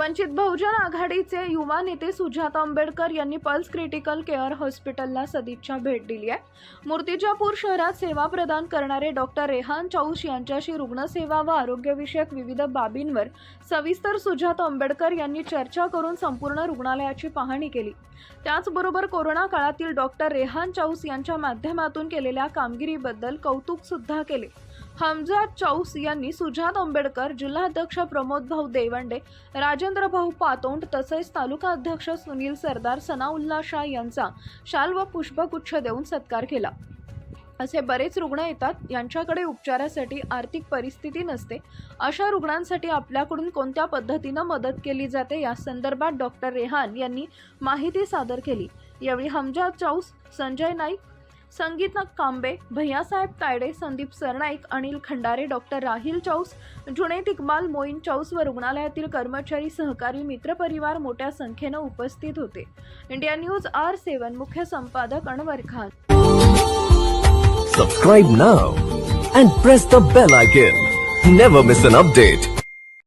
वंचित बहुजन आघाडीचे युवा नेते सुजाता आंबेडकर यांनी पल्स क्रिटिकल केअर हॉस्पिटलला सदिच्छा भेट दिली आहे. मूर्तिजापूर शहरात सेवा प्रदान करणारे डॉक्टर रेहान चौश यांच्याशी रुग्णसेवा व आरोग्यविषयक विविध बाबींवर सविस्तर सुजाता आंबेडकर यांनी चर्चा करून संपूर्ण रुग्णालयाची पाहणी केली. त्याचबरोबर कोरोना काळातील डॉक्टर रेहान चौस यांच्या माध्यमातून केलेल्या कामगिरीबद्दल कौतुक सुद्धा केले. हमजा चौस यांनी सुजात आंबेडकर जिल्हाध्यक्ष प्रमोद भाऊ देवंडे राजेंद्र भाऊ पातोंड तसेच तालुका अध्यक्ष सुनील सरदार सनाउल्ला शाह यांचा शाल व पुष्पगुच्छ देऊन सत्कार केला. असे बरेच रुग्ण येतात यांच्याकडे उपचारासाठी आर्थिक परिस्थिती नसते. अशा रुग्णांसाठी आपल्याकडून कोणत्या पद्धतीनं मदत केली जाते या संदर्भात डॉक्टर रेहान यांनी माहिती सादर केली. यावेळी हमजा चौस संजय नाईक संगीता कांबे भैयासाहेब तायडे संदीप सरनाईक अनिल खंडारे डॉक्टर राहिल चौस जुनेद इकबाल मोईन चौस व रुग्णालयातील कर्मचारी सहकारी मित्रपरिवार मोठ्या संख्येनं उपस्थित होते. इंडिया न्यूज आर सेवन मुख्य संपादक Anwar Khan. Subscribe now and press the bell icon never miss an update